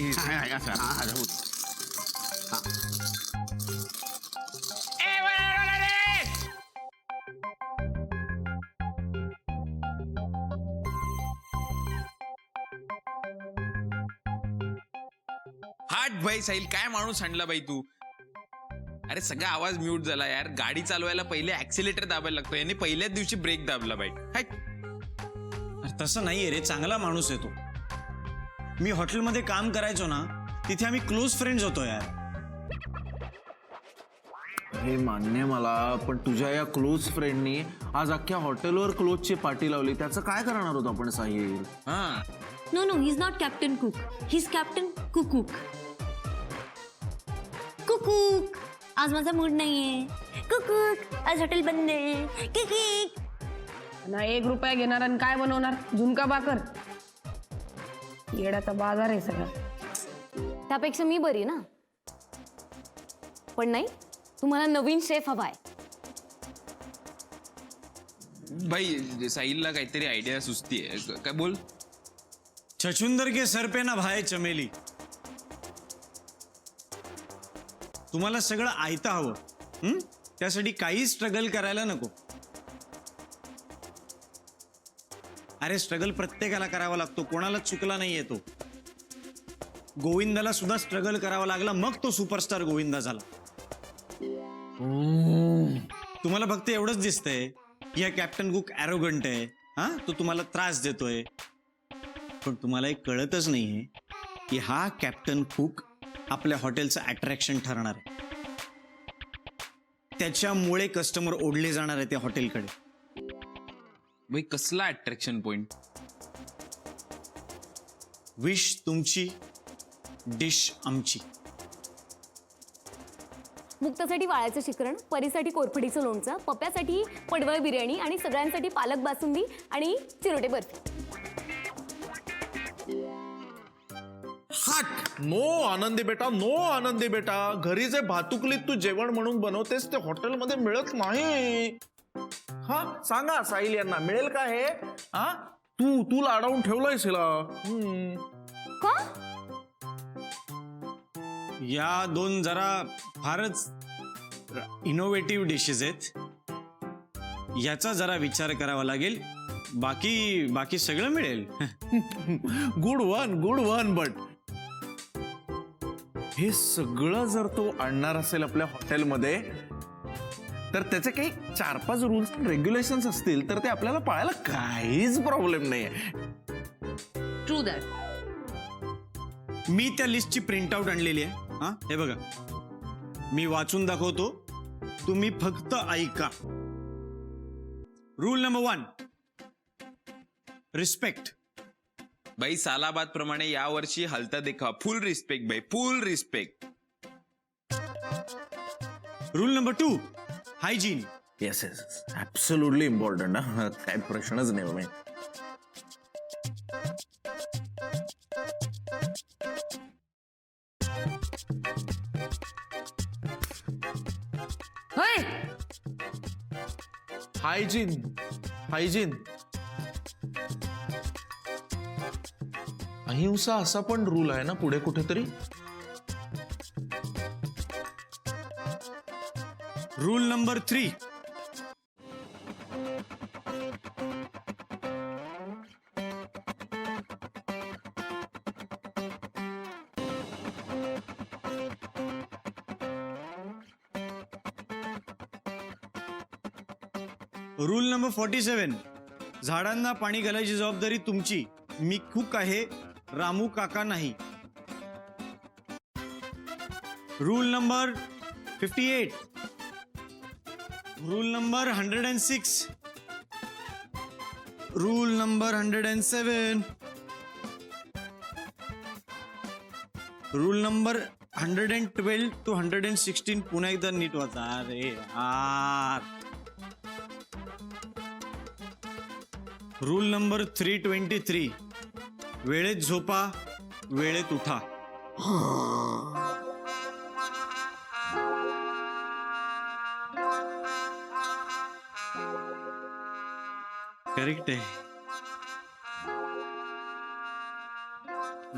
दे. ए, वळ, वळ, वळ, रे! हाट भाई साहिल काय माणूस आणला बाई तू? अरे सगळा आवाज म्यूट झाला यार. गाडी चालवायला पहिले ऍक्सिलेटर दाबायला लागतो. याने पहिल्याच दिवशी ब्रेक दाबला बाई हाट. अरे तसं नाहीये रे. चांगला माणूस आहे तो. मी हॉटेलमध्ये काम करायचो ना तिथे आम्ही क्लोज फ्रेंड्स होतो यार. हे मान्य मला पण तुझ्या या क्लोज फ्रेंडनी आज अख्ख्या हॉटेलवर क्लोजची पार्टी लावली. त्याचं काय करणार होतो आपण साहिल? हा. No, no, he's not Captain Cook. He's Captain Cook. कुकूक आज माझा मूड नाहीये. कुकूक आज हॉटेल बंद आहे. कुकूक ना एक रुपया घेणार आणि काय बनवणार? झुणका भाकर. येड्याचा बाजार आहे सगळा. त्यापेक्षा मी बरी ना? पण नाही तुम्हाला नवीन शेफ हवाय. भाई साहिलला काहीतरी आयडिया सुचतीये. काय बोल? छछुंदर के सर पे ना भाय चमेली. तुम्हाला सगळं आयता हवं. हं? त्यासाठी काही स्ट्रगल करायला नको. अरे स्ट्रगल प्रत्येकाला करावा लागतो. कोणाला चुकला नाही येतो गोविंदाला सुद्धा स्ट्रगल करावा लागला मग तो सुपरस्टार गोविंदा झाला. तुम्हाला फक्त एवढंच दिसतंय की हा कॅप्टन कुक ॲरोगंट आहे. हा? तो तुम्हाला त्रास देतोय. पण तुम्हाला एक कळतच नाहीये की हा कॅप्टन कुक आपल्या हॉटेलचं अट्रॅक्शन ठरणार आहे. त्याच्यामुळे कस्टमर ओढले जाणार आहे त्या हॉटेलकडे. भाई कसला अट्रॅक्शन पॉइंट विश तुमची डिश आमची. मुक्तासाठी वाळ्याचं शिकरण परीसाठी कोरफडीचं लोणचं पप्प्यासाठी पडवळ बिर्याणी आणि सगळ्यांसाठी पालक बासुंदी आणि चिरोटे बर्फी. हाट नो आनंदी बेटा नो आनंदी बेटा. घरी जे भातुकलीत तू जेवण म्हणून बनवतेस ते हॉटेलमध्ये मिळत नाही. हा सांगा साहिल यांना. मिळेल का हे? हा? तू तू लाडावून ठेवलंयस हिला हम्म. का या दोन जरा फारच इनोव्हेटिव्ह डिशेस आहेत. याचा जरा विचार करावा लागेल. बाकी बाकी सगळं मिळेल. Good one good one but हे सगळं जर तो आणणार असेल आपल्या हॉटेलमध्ये तर त्याचे काही चार पाच रुल्स रेग्युलेशन्स असतील तर ते आपल्याला पाळायला काहीच प्रॉब्लेम नाहीये. ट्रू दॅट मी त्या लिस्टची प्रिंटआउट आणलेली आहे. हा हे बघा. मी वाचून दाखवतो. तुम्ही फक्त ऐका. रूल नंबर वन रिस्पेक्ट भाई सालाबाद प्रमाणे यावर्षी हलता देखा. फुल रिस्पेक्ट भाई full respect rule number two hygiene yes yes absolutely important ना काय प्रश्नच नाही बाबा. होय. हायजीन हायजीन अहिंसा असा पण रूल आहे ना पुढे कुठेतरी? Rule number three rule number forty seven झाडांना पाणी घालायची जबाबदारी तुमची. मी खूक आहे. रामू काका नाही. Rule number fifty eight rule number hundred and six rule number hundred and seven rule number hundred and twelve two hundred and sixteen पुन्हा एकदा नीट वाचा. अरे यार. Rule number three twenty three वेळेत झोपा, वेळेत उठा. करेक्ट आहे.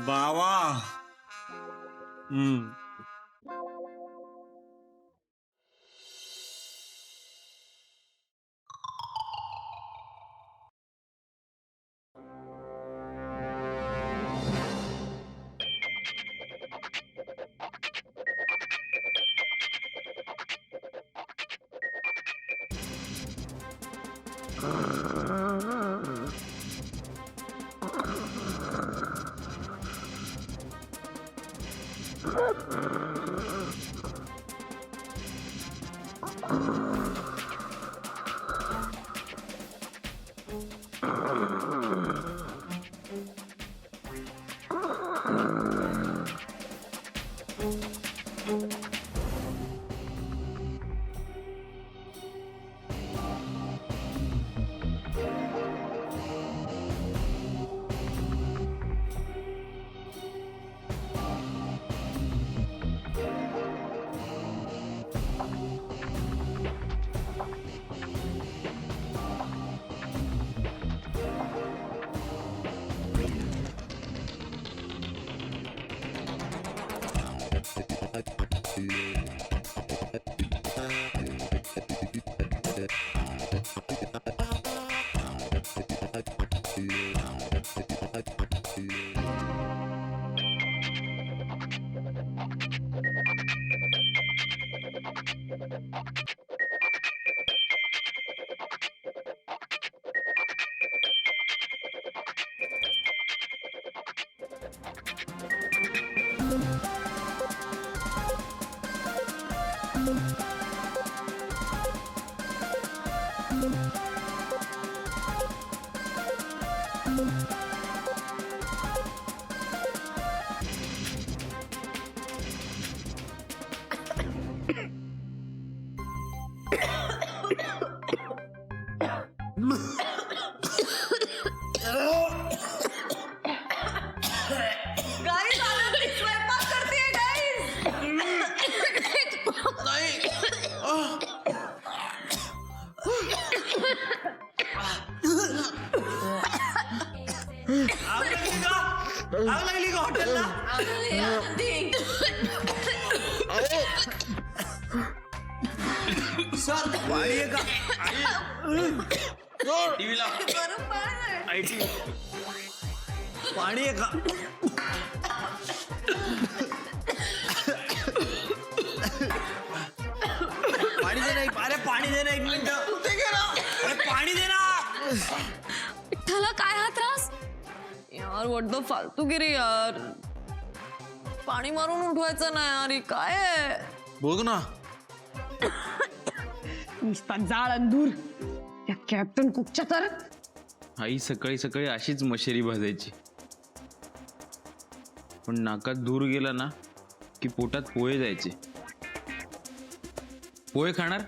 बावा. हम्म. Ha ha ha! Música आग लागली का हॉटेलला? सर पाणी आहे का? टीव्ही लाव पाणी आहे का? पाणी दे ना एक- अरे पाणी दे ना एक मिनिट. द फालतूगिरी यार. पाणी मारून उठवायचं ना यार हे काय आहे? बघ ना. नुसता जाळ अंदूर त्या कॅप्टन कुकच्या तर आई सकाळी सकाळी अशीच मशेरी भाजायची. पण नाकात धूर गेला ना की पोटात पोहे जायचे. पोहे खाणार?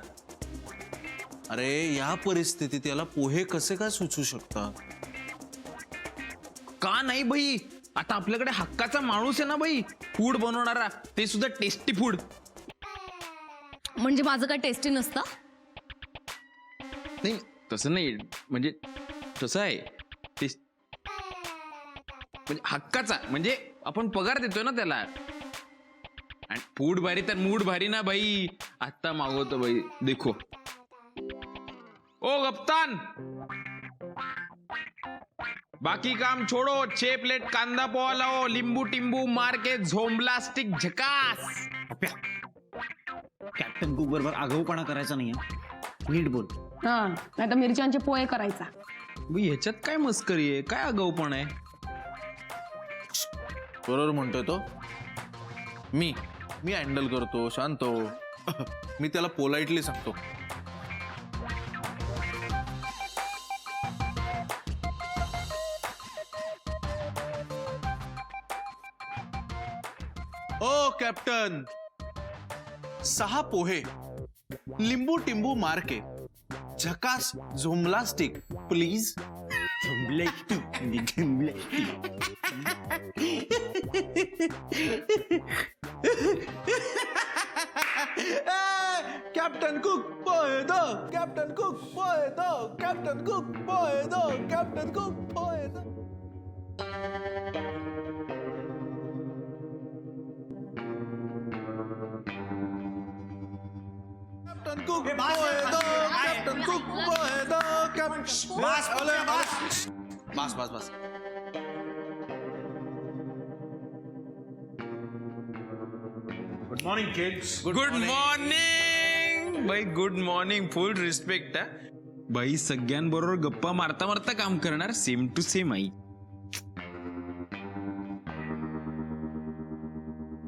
अरे या परिस्थितीत याला पोहे कसे काय सुचू शकतात? का नाही बाई? आता आपल्याकडे हक्काचा माणूस आहे ना बाई. फूड बनवणारा ते सुद्धा टेस्टी फूड म्हणजे माझं काय टेस्टी नसतं? नाही तसं नाही. म्हणजे तसं आहे. ते म्हणजे हक्काचा. म्हणजे आपण पगार देतोय ना त्याला. आणि फूड भारी तर मूड भारी ना बाई. आत्ता मागवतो बाई. देखो. ओ गप्तान! बाकी काम छोडो छे प्लेट कांदा पोहा लाओ लिंबू टिंबू मार के झोंबलास्टिक झकास. कॅप्टन कुक बरोबर आगाऊपणा करायचा नाही नीट बोल. हा नाही तर मिरच्यांचे पोहे करायचा. बाई, ह्याच्यात काय मस्करी आहे? काय आगाऊपण आहे? बरोबर म्हणतोय तो. मी मी हँडल करतो शांत हो. मी त्याला पोलाइटली सांगतो. कॅप्टन सहा पोहे लिंबू टिंबू मारके झकास झोमलास्टिक प्लीज़ कॅप्टन कुक पोहे दो. कॅप्टन कुक पोहे दो. कॅप्टन कुक पोहे दो. कॅप्टन कुक पोहे दो. कुक पोहेदो कॅप्टन कुक पोहेदो कॅप्टन बस बस बस बस बस good morning kids good morning बाई गुड मॉर्निंग फुल रिस्पेक्ट हा. बाई सगळ्यांबरोबर गप्पा मारता मारता काम करणार. सेम टू सेम आई.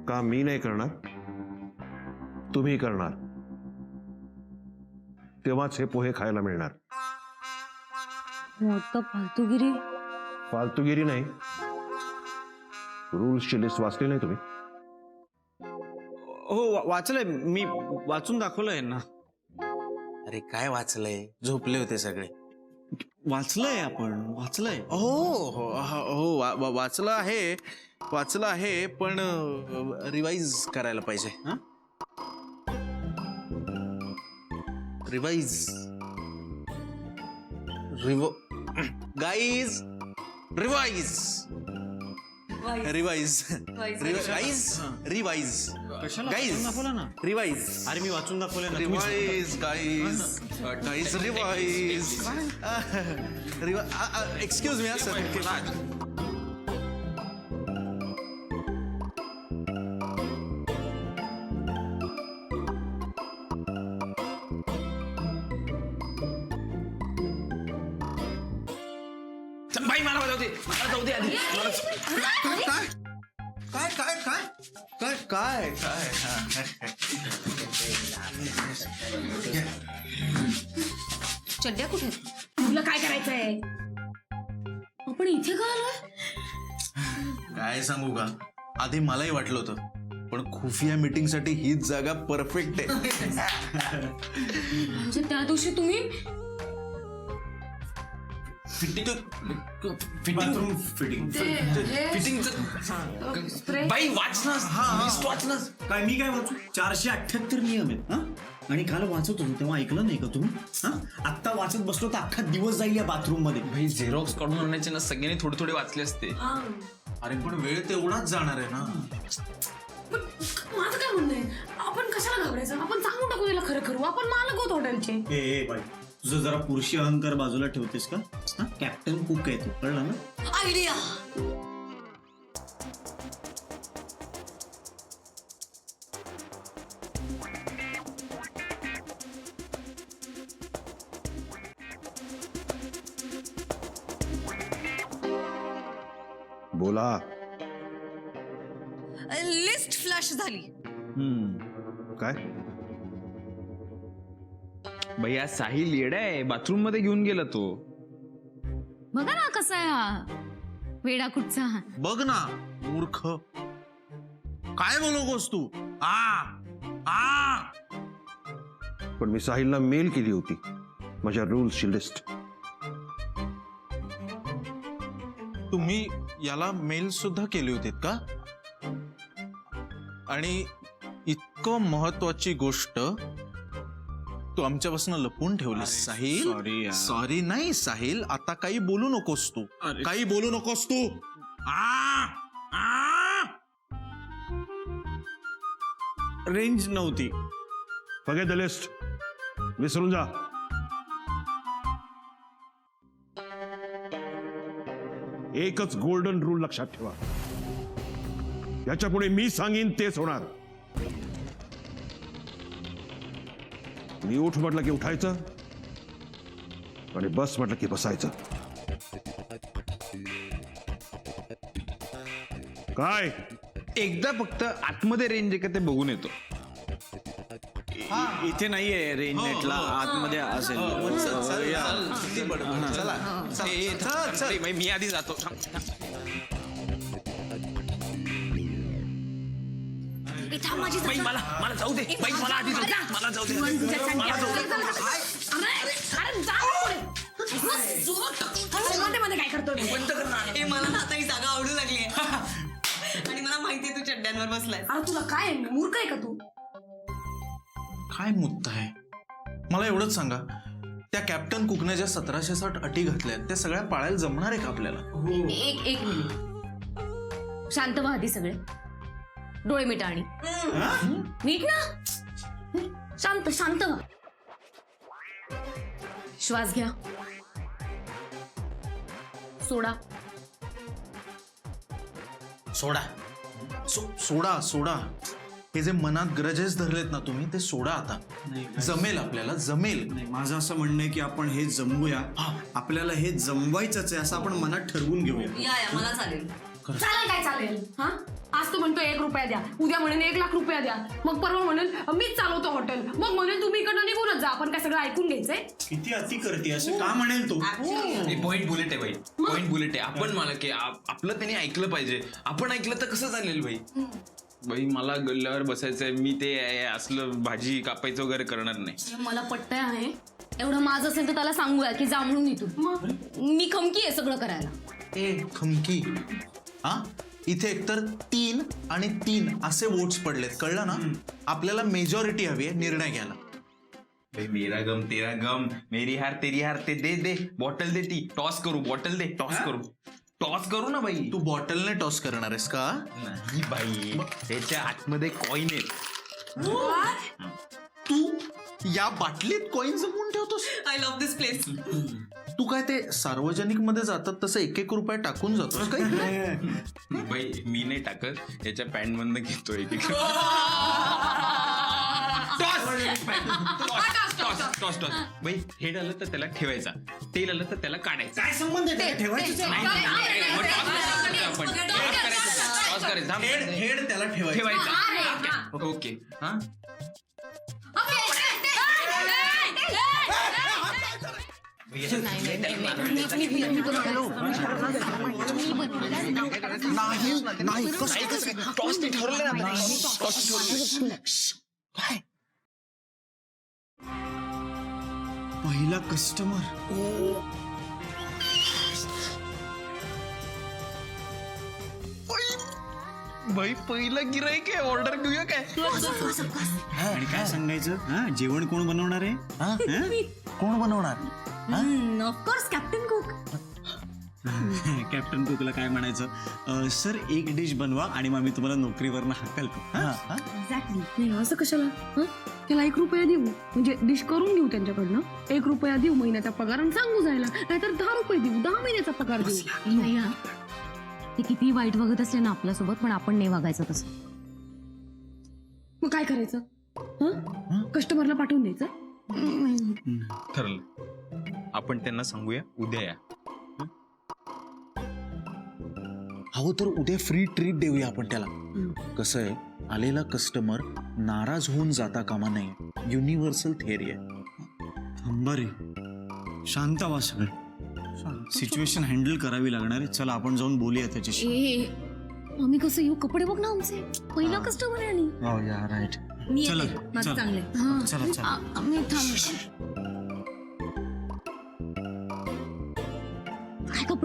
का मी नाही करणार. तुम्ही करणार. तेव्हाच हे पोहे खायला मिळणार. मोठं फालतूगिरी. फालतूगिरी नाही. रुल्सची लिस्ट वाचली नाही तुम्ही? हो वाचलंय. मी वाचून दाखवलंय ना अरे काय वाचलंय? झोपले होते सगळे. वाचलंय आपण. वाचलंय. हो हो हो हो, वाचलं आहे. वाचलं आहे पण रिवाईज करायला पाहिजे. हा? Revise रिव guys revise revise revise revise कशाला Guys. वाचून दाखवलं ना? रिवाईज अरे मी वाचून दाखवलंय ना. तुम्ही- revise guys guys revise excuse me sir चड्ड्या कुठे? तुला काय करायचंय? आपण इथे का आलोय? काय सांगू का? आधी मलाही वाटलं होतं पण खुफिया मीटिंगसाठी हीच जागा परफेक्ट आहे. म्हणजे त्या दिवशी तुम्ही फिटिंग बाथरूम फिटिंग फिटिंग बाई लिस्ट वाचनास काय मी काय वाचू? चारशे अठ्याहत्तर नियम आहेत हा? आणि काल वाचत होतो तेव्हा ऐकलं नाही का तुम्ही? हा? आत्ता वाचत बसलो तर अख्खा दिवस जाईल या बाथरूममध्ये. भाई झेरॉक्स काढून आणायचे ना सगळ्यांनी थोडे थोडे वाचले असते. अरे पण वेळ तेवढाच जाणार आहे ना. पण माझं काय म्हणणं आहे? आपण कशाला घाबरायचं? आपण सांगून टाकू त्याला खरं करू. आपण मालक होत हॉटेलचे ए ए, बाई तुझं जरा पुरुषी अहंकार बाजूला ठेवतेस का? हा? कॅप्टन कुक आहे तू कळलं ना? आयडिया काय? आज साहिल येडा आहे. बाथरूममध्ये घेऊन गेला तो. बघा ना कसा आहे हा. वेडा कुठचा? बघ ना मूर्ख. काय बोलतोस तू? आ आ. पण मी साहिलला मेल केली होती. माझ्या रुल्सची लिस्ट तुम्ही याला मेल सुद्धा केले होते का? आणि इतकं महत्वाची गोष्ट तू आमच्यापासून लपवून ठेवली साहिल. सॉरी नाही साहिल. आता काही बोलू नकोस तू. काही बोलू नकोस तू. आ आ. रेंज नव्हती. फगे द लिस्ट विसरून जा. एकच गोल्डन रूल लक्षात ठेवा. याच्यापुढे मी सांगीन तेच होणार. मी उठ म्हटलं की उठायचं. आणि बस म्हटलं की बसायचं. काय? एकदा फक्त आतमध्ये रेंज आहे का ते बघून येतो. इथे नाहीये रेंज नेटला आतमध्ये असेल. चल, चल, या. चल, थांब, थांब. बाई मला मला जाऊ दे. बाई मला आधी जाऊ दे. मला जाऊ दे. मला जाऊ दे. अरे जा ना पुढे. जोरात टाक. मध्ये मध्ये काय करतोय हे मला ना आता ही जागा आवडू लागली आणि मला माहितीये तू चड्ड्यांवर बसलाय. अरे तुला काय आहे? मूर्ख आहे का तू? काय मुद्दा आहे? मला एवढंच सांगा. त्या कॅप्टन कुकने ज्या सतराशे साठ अटी घातल्या त्या सगळ्या पाळायला जमणार आहे का आपल्याला? एक एक मिनिट. शांत व्हा आधी सगळे. डोळे मिटा आणि नीट ना. शांत शांत. व्हा श्वास घ्या. सोडा. सोडा. सो सोडा सोडा. हे जे मनात ग्रजेस धरलेत ना तुम्ही ते सोडा आता. जमेल आपल्याला जमेल. नाही माझं असं म्हणणं आहे की आपण हे जमवूया. आपल्याला हे जमवायचंच आहे असं आपण मनात ठरवून घेऊया. या या मला चालेल. चालेल काय चालेल? हा? आज तो म्हणतो एक रुपया द्या. उद्या म्हणेल एक लाख रुपया द्या. मग परवा म्हणेल मीच चालवतो हॉटेल मग म्हणेल तुम्ही इकडनं निघूनच जा. आपण काय सगळं ऐकून घ्यायचंय? किती अति करते असं का म्हणेल तो? पॉइंट बुलेट आहे भाई पॉइंट बुलेट आहे. आपण मला की आप- आपलं त्यांनी ऐकलं पाहिजे. आपण ऐकलं तर कसं चालेल भाई भाई मला गल्ल्यावर बसायचंय. मी ते असलं भाजी कापायचं वगैरे करणार नाही. मला पट्टय आहे. एवढं माझं असेल तर त्याला सांगूया की जा म्हणून इथून. मी खमकी आहे सगळं करायला. ए खमकी. हा? इथे एकतर तीन आणि तीन असे वोट्स पडलेत. कळलं ना? आपल्याला मेजॉरिटी हवी आहे निर्णय घ्यायला. भाई मेरा गम तेरा गम. मेरी हार तेरी हार ते दे दे. बॉटल दे ती. टॉस करू बॉटल दे. टॉस करू. टॉस करू ना भाई तू बॉटलने टॉस करणार आहेस का? नाही बाई. त्याच्या आतमध्ये कॉइन आहेत. तू या बाटलीत कॉईन जमवून ठेवतोस? आय लव्ह दिस प्लेस तू काय ते सार्वजनिकमध्ये जातात तसं एक एक रुपये टाकून जातोस काय बाई मी नाही टाकत. याच्या पॅन्ट मधनं घेतोय टॉस टॉस टॉस. बाई हेड आलं तर त्याला ठेवायचा. तेल आलं तर त्याला काढायचं. काय संबंध आपण. करायचं. हेड त्याला ठेवायचा. ओके. हा? नाही नाही टॉस ते ठरवलं ना टॉस ठरवलं पहिला कस्टमर बाई पहिलं गिराईक आहे. ऑर्डर घेऊया काय? आणि काय सांगायचं? हा जेवण कोण बनवणार आहे? हा? कोण बनवणार? Of course captain cook captain कुकला काय म्हणायचं? सर एक डिश बनवा आणि मग मी तुम्हाला नोकरीवरनं हाकलतो हा? एक्झॅक्टली नाही असं कशाला? हं? त्याला एक रुपया देऊ. म्हणजे डिश करून घेऊ त्यांच्याकडनं. एक रुपया देऊ महिन्याचा पगार आणि सांगू जायला. नाहीतर दहा रुपये देऊ दहा महिन्याचा पगार देऊ. नाही हा. ते किती वाईट वागत असले ना आपल्यासोबत पण आपण नाही वागायचं तसं. मग काय करायचं? हं? कस्टमरला पाठवून द्यायचं? ठरलं. आपण त्यांना सांगूया उद्या या. हवं तर उद्या फ्री ट्रीट देऊया आपण त्याला. कसं आहे आलेला कस्टमर नाराज होऊन जाता कामा नये. युनिव्हर्सल थिअरी आहे. थांबा रे शांत व्हा सगळे. सिच्युएशन हँडल करावी लागणार आहे. चला आपण जाऊन बोलूया त्याच्याशी. ए आम्ही कसं येऊ? कपडे बघ ना आमचे. पहिला कस्टमर आहे आणि. हो या राईट मी चला, येते माझं चला. चांगलं आहे. हा. चला. चला आ- आम्ही थांब.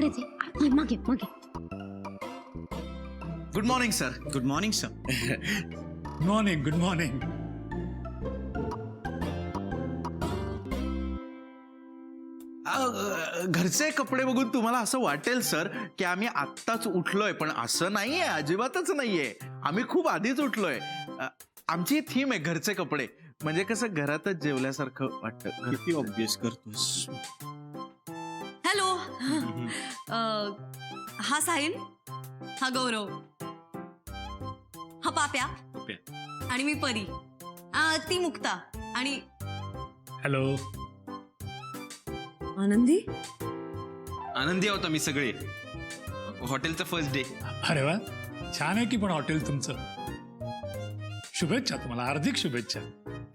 कपडे ते ये, मागे. मागे good morning sir good morning sir morning good morning घरचे कपडे बघून तुम्हाला असं वाटेल सर की आम्ही आत्ताच उठलोय पण असं नाहीये अजिबातच नाहीये. आम्ही खूप आधीच उठलोय. अ, आमची थीम आहे घरचे कपडे. म्हणजे कसं घरातच जेवल्यासारखं वाटतं. किती ऑब्विस करतोस. हा साहिल हा गौरव हा पाप्या. आणि मी परी. आ, ती मुक्ता आणि हॅलो आनंदी? आनंदी आहोत आम्ही सगळे. हॉटेलचा फर्स्ट डे अरे वा छान आहे की पण हॉटेल तुमचं. शुभेच्छा तुम्हाला हार्दिक शुभेच्छा.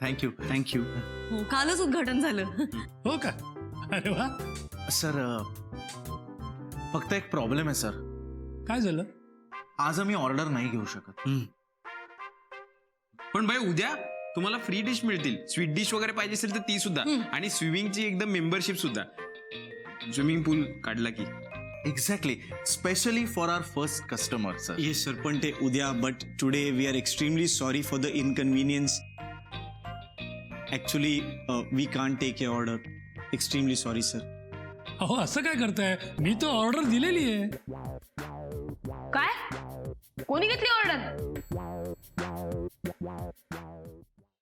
थँक्यू थँक्यू हो कालच उद्घाटन झालं. हो का? अरे वा. सर फक्त एक प्रॉब्लेम आहे सर काय झालं? आज आम्ही ऑर्डर नाही घेऊ शकत. पण भाई उद्या तुम्हाला फ्री डिश मिळतील. स्वीट डिश वगैरे पाहिजे असेल तर ती सुद्धा. आणि स्विमिंगची एकदम मेंबरशिप सुद्धा. स्विमिंग पूल काढला की. Exactly specially for our first customer sir yes sir पण ते उद्या but today we are extremely sorry for the inconvenience actually we can't take a order extremely sorry sir अहो असं काय करताय? मी तर ऑर्डर दिलेली आहे. काय? कोणी घेतली ऑर्डर